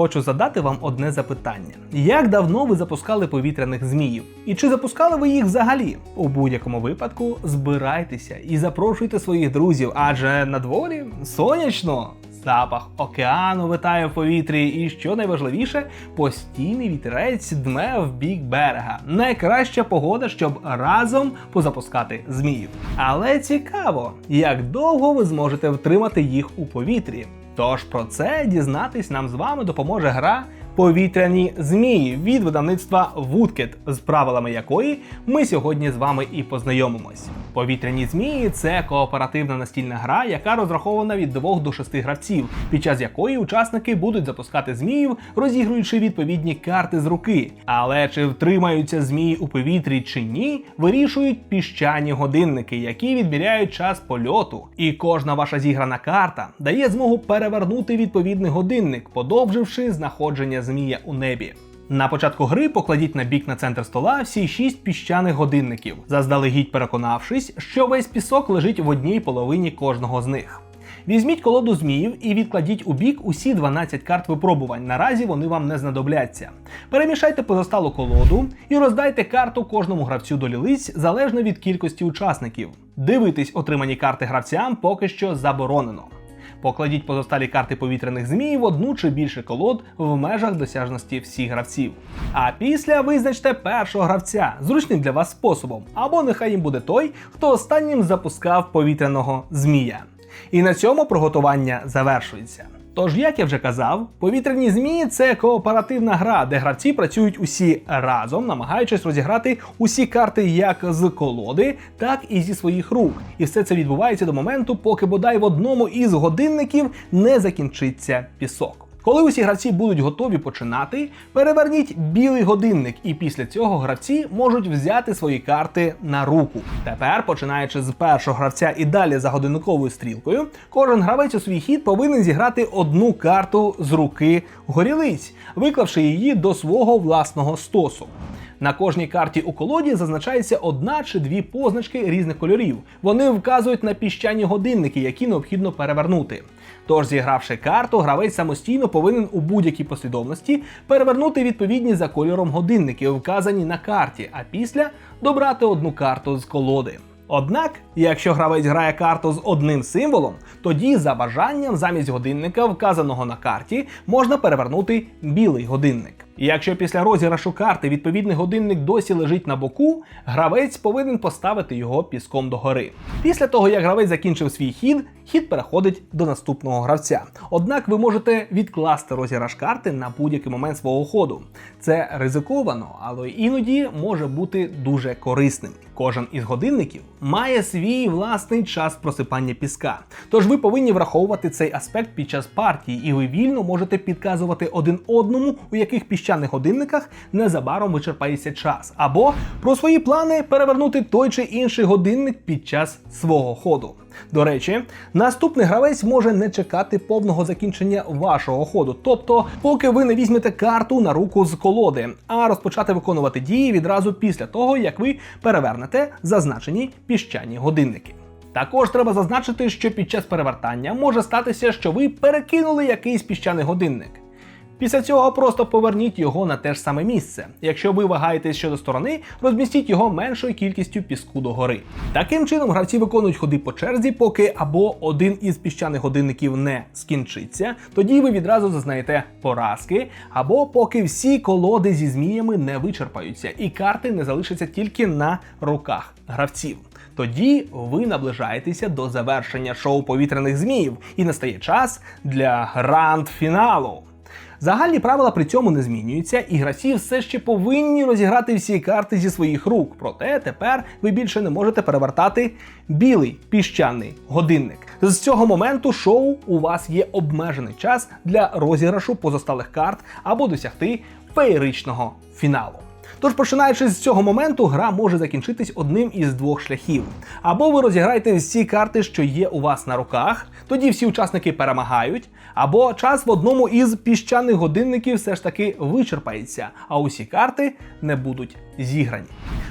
хочу задати вам одне запитання: як давно ви запускали повітряних зміїв? І чи запускали ви їх взагалі? У будь-якому випадку збирайтеся і запрошуйте своїх друзів, адже на дворі сонячно. Запах океану витає в повітрі, і що найважливіше, постійний вітерець дме в бік берега. Найкраща погода, щоб разом позапускати зміїв. Але цікаво, як довго ви зможете втримати їх у повітрі. Тож про це дізнатись нам з вами допоможе гра Повітряні змії від видавництва Woodcat, з правилами якої ми сьогодні з вами і познайомимось. Повітряні змії це кооперативна настільна гра, яка розрахована від 2 до 6 гравців, під час якої учасники будуть запускати зміїв, розігруючи відповідні карти з руки. Але чи втримаються змії у повітрі чи ні, вирішують піщані годинники, які відміряють час польоту. І кожна ваша зіграна карта дає змогу перевернути відповідний годинник, подовживши знаходження змія у небі. На початку гри покладіть на бік на центр стола всі шість піщаних годинників, заздалегідь переконавшись, що весь пісок лежить в одній половині кожного з них. Візьміть колоду зміїв і відкладіть у бік усі 12 карт випробувань. Наразі вони вам не знадобляться. Перемішайте позосталу колоду і роздайте карту кожному гравцю до лілиць залежно від кількості учасників. Дивитись отримані карти гравцям поки що заборонено. Покладіть позосталі карти повітряних змій в одну чи більше колод в межах досяжності всіх гравців. А після визначте першого гравця зручним для вас способом, або нехай їм буде той, хто останнім запускав повітряного змія. І на цьому приготування завершується. Тож, як я вже казав, повітряні змії це кооперативна гра, де гравці працюють усі разом, намагаючись розіграти усі карти як з колоди, так і зі своїх рук. І все це відбувається до моменту, поки бодай в одному із годинників не закінчиться пісок. Коли усі гравці будуть готові починати, переверніть білий годинник, і після цього гравці можуть взяти свої карти на руку. Тепер, починаючи з першого гравця і далі за годинниковою стрілкою, кожен гравець у свій хід повинен зіграти одну карту з руки горілиць, виклавши її до свого власного стосу. На кожній карті у колоді зазначається одна чи дві позначки різних кольорів. Вони вказують на піщані годинники, які необхідно перевернути. Тож, зігравши карту, гравець самостійно повинен у будь-якій послідовності перевернути відповідні за кольором годинники, вказані на карті, а після добрати одну карту з колоди. Однак, якщо гравець грає карту з одним символом, тоді за бажанням замість годинника, вказаного на карті, можна перевернути білий годинник. І Якщо після розіграшу карти відповідний годинник досі лежить на боку, гравець повинен поставити його піском догори. Після того, як гравець закінчив свій хід, хід переходить до наступного гравця. Однак ви можете відкласти розіграш карти на будь-який момент свого ходу. Це ризиковано, але іноді може бути дуже корисним. Кожен із годинників має свій власний час просипання піска. Тож ви повинні враховувати цей аспект під час партії, і ви вільно можете підказувати один одному, у яких піщаних годинниках незабаром вичерпається час, або про свої плани перевернути той чи інший годинник під час свого ходу. До речі, наступний гравець може не чекати повного закінчення вашого ходу, тобто, поки ви не візьмете карту на руку з колоди, а розпочати виконувати дії відразу після того, як ви перевернете зазначені піщані годинники. Також треба зазначити, що під час перевертання може статися, що ви перекинули якийсь піщаний годинник. Після цього просто поверніть його на те ж саме місце. Якщо ви вагаєтесь щодо сторони, розмістіть його меншою кількістю піску догори. Таким чином, гравці виконують ходи по черзі, поки або один із піщаних годинників не скінчиться, тоді ви відразу зазнаєте поразки, або поки всі колоди зі зміями не вичерпаються, і карти не залишаться тільки на руках гравців. Тоді ви наближаєтеся до завершення шоу повітряних зміїв, і настає час для гранд-фіналу. Загальні правила при цьому не змінюються, і гравці все ще повинні розіграти всі карти зі своїх рук. Проте тепер ви більше не можете перевертати білий піщаний годинник. З цього моменту шоу у вас є обмежений час для розіграшу позосталих карт або досягти феєричного фіналу. Тож, починаючи з цього моменту, гра може закінчитись одним із двох шляхів. Або ви розіграєте всі карти, що є у вас на руках, тоді всі учасники перемагають, або час в одному із піщаних годинників все ж таки вичерпається, а усі карти не будуть зіграні.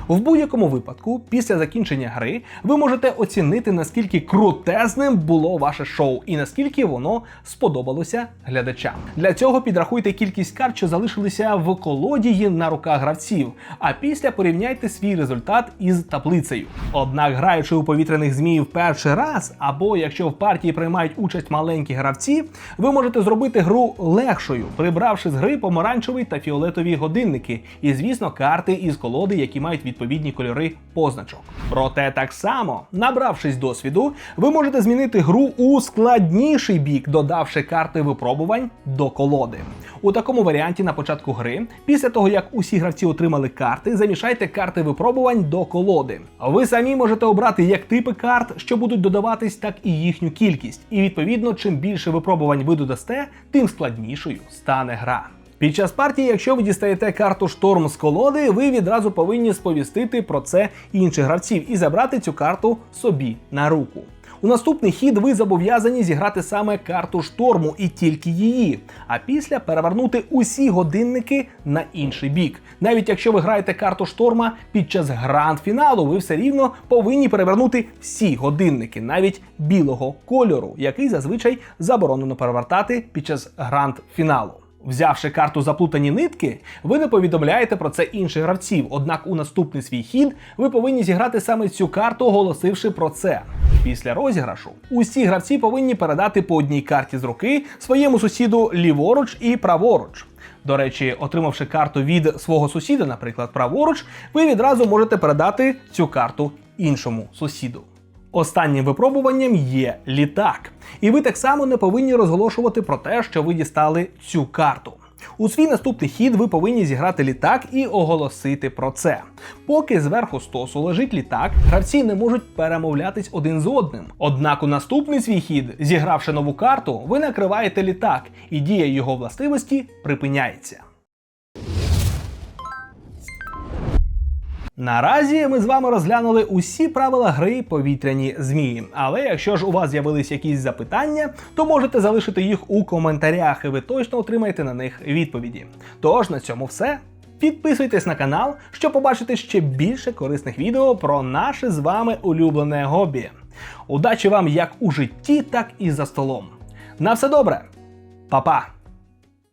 В будь-якому випадку, після закінчення гри, ви можете оцінити, наскільки крутезним було ваше шоу і наскільки воно сподобалося глядачам. Для цього підрахуйте кількість карт, що залишилися в колодії на руках гравців, а після порівняйте свій результат із таблицею. Однак, граючи у повітряних зміїв перший раз, або якщо в партії приймають участь маленькі гравці, ви можете зробити гру легшою, прибравши з гри помаранчевий та фіолетові годинники, і, звісно, карти із колоди, які мають відповідні кольори позначок. Проте так само, набравшись досвіду, ви можете змінити гру у складніший бік, додавши карти випробувань до колоди. У такому варіанті на початку гри, після того як усі гравці отримали карти, замішайте карти випробувань до колоди. Ви самі можете обрати як типи карт, що будуть додаватись, так і їхню кількість. І відповідно, чим більше випробувань ви додасте, тим складнішою стане гра. Під час партії, якщо ви дістаєте карту шторм з колоди, ви відразу повинні сповістити про це інших гравців і забрати цю карту собі на руку. У наступний хід ви зобов'язані зіграти саме карту шторму і тільки її, а після перевернути усі годинники на інший бік. Навіть якщо ви граєте карту шторма під час гранд-фіналу, ви все рівно повинні перевернути всі годинники, навіть білого кольору, який зазвичай заборонено перевертати під час гранд-фіналу. Взявши карту заплутані нитки, ви не повідомляєте про це інших гравців. Однак у наступний свій хід ви повинні зіграти саме цю карту, оголосивши про це. Після розіграшу усі гравці повинні передати по одній карті з руки своєму сусіду ліворуч і праворуч. До речі, отримавши карту від свого сусіда, наприклад, праворуч, ви відразу можете передати цю карту іншому сусіду. Останнім випробуванням є літак, і ви так само не повинні розголошувати про те, що ви дістали цю карту. У свій наступний хід ви повинні зіграти літак і оголосити про це. Поки зверху стосу лежить літак, гравці не можуть перемовлятись один з одним. Однак у наступний свій хід, зігравши нову карту, ви накриваєте літак, і дія його властивості припиняється. Наразі ми з вами розглянули усі правила гри повітряні змії. Але якщо ж у вас з'явились якісь запитання, то можете залишити їх у коментарях, і ви точно отримаєте на них відповіді. Тож на цьому все. Підписуйтесь на канал, щоб побачити ще більше корисних відео про наше з вами улюблене хобі. Удачі вам як у житті, так і за столом. На все добре, Па-па!